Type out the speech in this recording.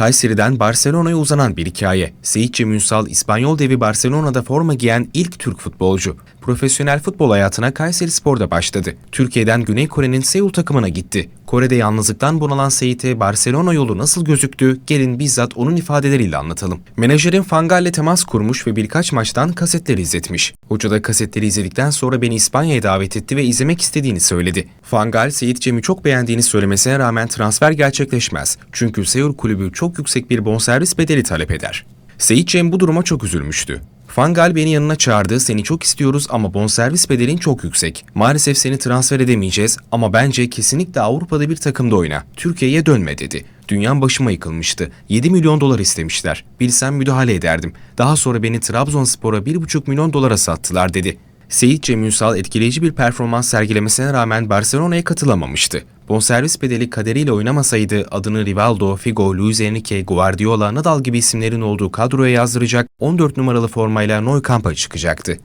Kayseri'den Barcelona'ya uzanan bir hikaye. Seyit Cem Ünsal, İspanyol devi Barcelona'da forma giyen ilk Türk futbolcu. Profesyonel futbol hayatına Kayseri Spor'da başladı. Türkiye'den Güney Kore'nin Seul takımına gitti. Kore'de yalnızlıktan bunalan Seyit'e Barcelona yolu nasıl gözüktü? Gelin bizzat onun ifadeleriyle anlatalım. Menajerin Fangal'le temas kurmuş ve birkaç maçtan kasetleri izletmiş. Hoca da kasetleri izledikten sonra beni İspanya'ya davet etti ve izlemek istediğini söyledi. Fangal, Seyit Cem'i çok beğendiğini söylemesine rağmen transfer gerçekleşmez. Çünkü Seul kulübü çok yüksek bir bonservis bedeli talep eder. Seyit Cem bu duruma çok üzülmüştü. Fangal beni yanına çağırdı, seni çok istiyoruz ama bonservis bedelin çok yüksek. Maalesef seni transfer edemeyeceğiz ama bence kesinlikle Avrupa'da bir takımda oyna. Türkiye'ye dönme dedi. Dünyam başıma yıkılmıştı. 7 milyon dolar istemişler. Bilsem müdahale ederdim. Daha sonra beni Trabzonspor'a 1,5 milyon dolara sattılar dedi. Seyit Cem Ünsal etkileyici bir performans sergilemesine rağmen Barcelona'ya katılamamıştı. Bonservis bedeli kaderiyle oynamasaydı adını Rivaldo, Figo, Luis Enrique, Guardiola, Nadal gibi isimlerin olduğu kadroya yazdıracak 14 numaralı formayla Nou Camp'a çıkacaktı.